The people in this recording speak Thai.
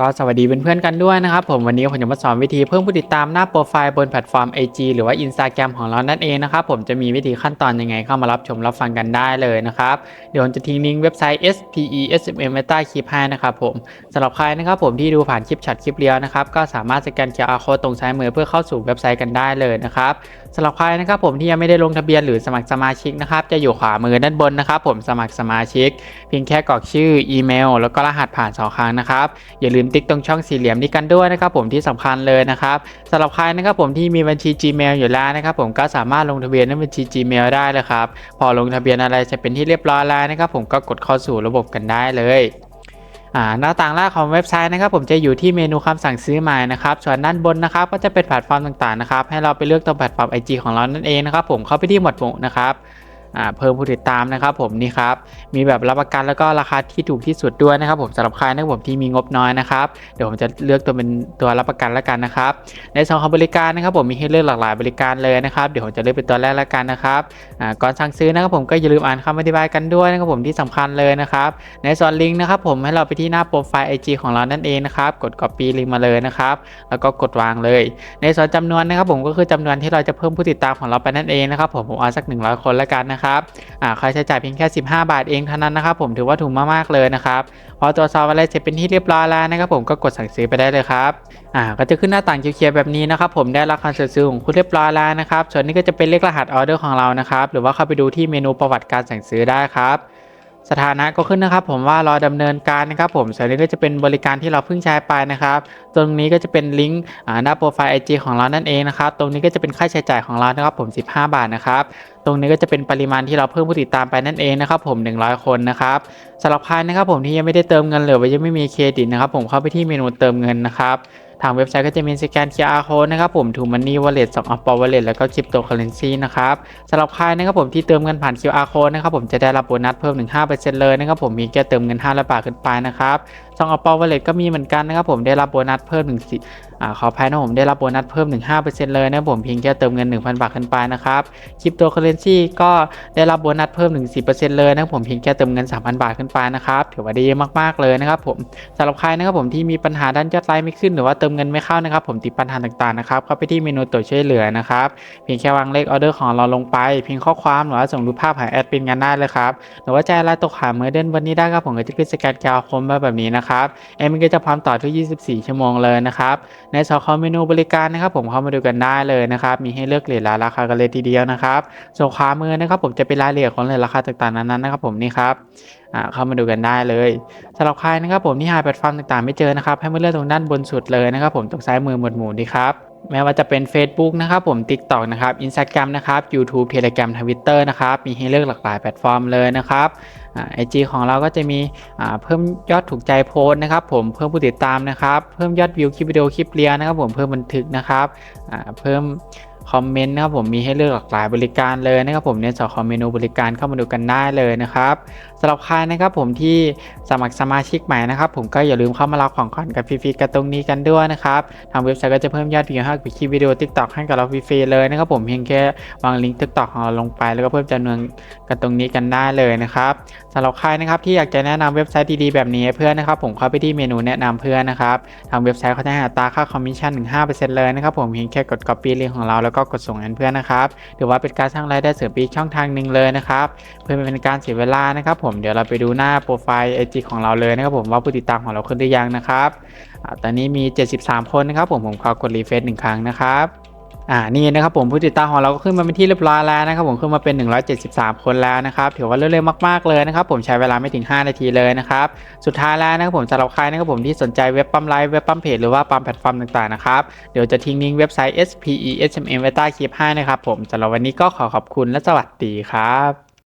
ก็สวัสดีเพื่อนๆกันด้วยนะครับผมวันนี้ผมจะมาสอนวิธีเพิ่มผู้ติดตามหน้าโปรไฟล์บนแพลตฟอร์ม IG หรือว่า Instagram ของเรานั่นเองนะครับผมจะมีวิธีขั้นตอนยังไงเข้ามารับชมรับฟังกันได้เลยนะครับเดี๋ยวผมจะทิ้งลิงก์เว็บไซต์ SPESMM ไว้ใต้คลิปให้นะครับผมสำหรับใครนะครับผมที่ดูผ่านคลิปช็อตคลิปเดียวนะครับก็สามารถสแกน QR Code ตรงซ้ายมือเพื่อเข้าสู่เว็บไซต์กันได้เลยนะครับสำหรับใครนะครับผมที่ยังไม่ได้ลงทะเบียนหรือสมัครสมาชิกนะครับจะอยู่ขวามือด้านบนนะครับผมสมัครสมาชิก เพียงแค่กรอกชื่ออีเมล แล้วก็รหัสผ่านสองครั้งนะครับอย่าลืมติ๊กตรงช่องสี่เหลี่ยมนี้กันด้วยนะครับผมที่สำคัญเลยนะครับสำหรับใครนะครับผมที่มีบัญชี Gmail อยู่แล้วนะครับผมก็สามารถลงทะเบียนในบัญชี Gmail ได้เลยครับพอลงทะเบียนอะไรจะเป็นที่เรียบร้อยแล้วนะครับผมก็กดเข้าสู่ระบบกันได้เลยหน้าต่างแรกของเว็บไซต์นะครับผมจะอยู่ที่เมนูคำสั่งซื้อใหม่นะครับส่วนด้านบนนะครับก็จะเป็นแพลตฟอร์มต่างๆนะครับให้เราไปเลือกตรงแพลตฟอร์ม IG ของเรานั่นเองนะครับผมเข้าไปที่หมวดหมู่นะครับ เพิ่มผู้ติดตามนะครับผมนี่ครับมีแบบรับประกันแล้วก็ราคาที่ถูกที่สุดด้วยนะครับผมสำหรับใครนะครับผมที่มีงบน้อยนะครับเดี๋ยวผมจะเลือกตัวเป็นตัวรับประกันแล้วกันนะครับในส่วนของบริการนะครับผมมีให้เลือกหลากหลายบริการเลยนะครับเดี๋ยวผมจะเลือกเป็นตัวแรกแล้วกันนะครับก่อนสั่งซื้อนะครับผมก็อย่าลืมอ่านคำอธิบายกันด้วยนะครับผมที่สำคัญเลยนะครับในส่วนลิงก์นะครับผมให้เราไปที่หน้าโปรไฟล์ IG ของเรานั่นเองนะครับกด Copy ลิงก์มาเลยนะครับแล้วก็กดวางเลย ในส่วนจำนวนนะครับผมก็คือจำนวนที่เราจะเพิ่มผู้ติดตามของเราไปนั่นเองนะครับผมผมเอาสัก 100 คนแล้วกันนะครับอ่าค่าใช้จ่ายเพียงแค่ 15 บาทเองเท่านั้นนะครับผมถือว่าถูกมากๆเลยนะครับพอตรวจสอบอะไรเสร็จเป็นที่เรียบร้อยแล้วนะครับผมก็กดสั่งซื้อไปได้เลยครับอ่าก็จะขึ้นหน้าต่างเขียวๆแบบนี้นะครับผมได้ราคาซื้อของคุณเรียบร้อยแล้วนะครับส่วนนี้ก็จะเป็นเลขรหัสออเดอร์ของเรานะครับหรือว่าเข้าไปดูที่เมนูประวัติการสั่งซื้อได้ครับ สถานะก็ขึ้นนะครับ ผมว่ารอดำเนินการนะครับ ผมส่วนนี้ก็จะเป็นบริการที่เราเพิ่งใช้ไปนะครับ ตรงนี้ก็จะเป็นลิงก์หน้าโปรไฟล์ IG ของเรานั่นเองนะครับ ตรงนี้ก็จะเป็นค่าใช้จ่ายของเรานะครับผม 15 บาทนะครับ ตรงนี้ก็จะเป็นปริมาณที่เราเพิ่มผู้ติดตามไปนั่นเองนะครับ ผม 100 คนนะครับสำหรับใครนะครับ ผมที่ยังไม่ได้เติมเงินหรือว่ายังไม่มีเครดิตนะครับ ผมเข้าไปที่เมนูเติมเงินนะครับ ทางเว็บไซต์ก็จะมีสแกน QR code นะครับผมถูมันนี่วอลเล็ตสองอัปเปอร์วอลเล็ตแล้วก็คริปโตเคอเรนซีนะครับสำหรับใครนะครับผมที่เติมเงินผ่าน QR code นะครับผมจะได้รับโบนัสเพิ่มถึง5%เลยนะครับผมมีแค่เติมเงิน5ละบาทขึ้นไปนะครับสองอัปเปอร์วอลเล็ตก็มีเหมือนกันนะครับผมได้รับโบนัสเพิ่มถึงสิอ่าขออภัยนะผมได้รับโบนัสเพิ่มถึง5%เลยนะผมเพียงแค่เติมเงิน 1,000 บาทขึ้นไปนะครับคริปโตเคอเรนซีก็ได้รับโบนัสเพิ่มถึง10%เลยนะผมเพียงแค่เติมเงิน 3,000 บาทขึ้นไปนะครับถือว่าดีมากๆเลยนะครับผมสำหรับใครนะครับผมที่มีปัญหาด้านยอดไลค์ไม่ขึ้นหรือว่าเติมเงินไม่เข้านะครับผมติดปัญหาต่างๆนะครับเข้าไปที่เมนูตัวช่วยเหลือนะครับเพียงแค่วางเลขออเดอร์ของเราลงไปเพียงข้อความหรือว่าส่งรูปภาพหาแอดมินกันได้เลยครับหรือว่าจะอะไรตกหามือเดินวันนี้ได้ครับผมก็จะขึ้นสแกนแคร์โค้ดมาแบบนี้นะครับแอดมินก็จะพร้อมต่อทุก 24 ชั่วโมงเลยนะครับในส่วนของเมนูบริการนะครับผมเข้ามาดูกันได้เลยนะครับมีให้เลือกเหรียญราคากันเลยทีเดียวนะครับส่วนขวามือนะครับผมจะเป็นรายละเอียดของเหรียญราคาต่างๆนั้นๆนะครับผมนี่ครับอ่าเข้ามาดูกันได้เลยสำหรับใครนะครับผมที่หาแพลตฟอร์มต่างๆไม่เจอนะครับให้มาเลือกตรงด้านบนสุดเลยนะครับผมตรงซ้ายมือหมวดหมู่ดีครับ แม้ว่าจะเป็น Facebook นะครับผม TikTok นะครับ Instagram นะครับ YouTube Telegram Twitter นะครับ มีให้เลือกหลากหลายแพลตฟอร์มเลยนะครับไอจีของเราก็จะมีเพิ่มยอดถูกใจโพสต์นะครับผมเพิ่มผู้ติดตามนะครับ เพิ่มยอดวิวคลิปวิดีโอคลิปเรียนนะครับผมเพิ่มบันทึกนะครับเพิ่ม คอมเมนต์นะครับผมมีให้เลือกหลากหลายบริการเลยนะครับผมในส่วนของเมนูบริการเข้ามาดูกันได้เลยนะครับสำหรับใครนะครับผมที่สมัครสมาชิกใหม่นะครับผมก็อย่าลืมเข้ามารับของขวัญกับฟรีๆกันตรงนี้กันด้วยนะครับทางเว็บไซต์ก็จะเพิ่มยอดวิวให้กับคลิปวิดีโอ TikTok ให้กับเราฟรีๆเลยนะครับผมเพียงแค่วางลิงก์ TikTok ของเราลงไป แล้วก็เพิ่มจำนวนกันตรงนี้กันได้เลยนะครับสำหรับใครนะครับที่อยากจะแนะนำเว็บไซต์ดีๆแบบนี้เพื่อนนะครับผมเข้าไปที่เมนูแนะนำเพื่อนนะครับทางเว็บไซต์เขาจะให้อัตราค่าคอมมิชชั่นถึง5%เลยนะครับผมเพียงแค่กด copy ลิงก์ของเราแล้วก็กดส่งให้เพื่อนนะครับถือว่าเป็นการสร้างรายได้เสริมอีกช่องทางหนึ่งเลยนะครับเพื่อไม่เป็นการเสียเวลานะครับผมเดี๋ยวเราไปดูหน้าโปรไฟล์ไอจีของเราเลยนะครับผมว่าผู้ติดตามของเราขึ้นหรือยังนะครับอตอนนี้มี 73 คนนะครับผมผมขอกดรีเฟซหนึ่งครั้งนะครับ อ่านี่นะครับผมผู้ติดตามของเราก็ขึ้นมาเป็นที่เรียบร้อยแล้วนะครับผมขึ้นมาเป็น 173 คนแล้วนะครับถือว่าเร็วๆมากๆเลยนะครับผมใช้เวลาไม่ถึง 5 นาทีเลยนะครับสุดท้ายแล้วนะครับผมสำหรับใครนะครับผมที่สนใจเว็บปั๊มไลฟ์เว็บปั๊มเพจหรือว่าปั๊มแพลตฟอร์มต่างๆนะครับเดี๋ยวจะทิ้งลิงก์เว็บไซต์ s p e s m m v e t a c l i p ให้นะครับผมสำหรับวันนี้ก็ขอขอบคุณและสวัสดีครับ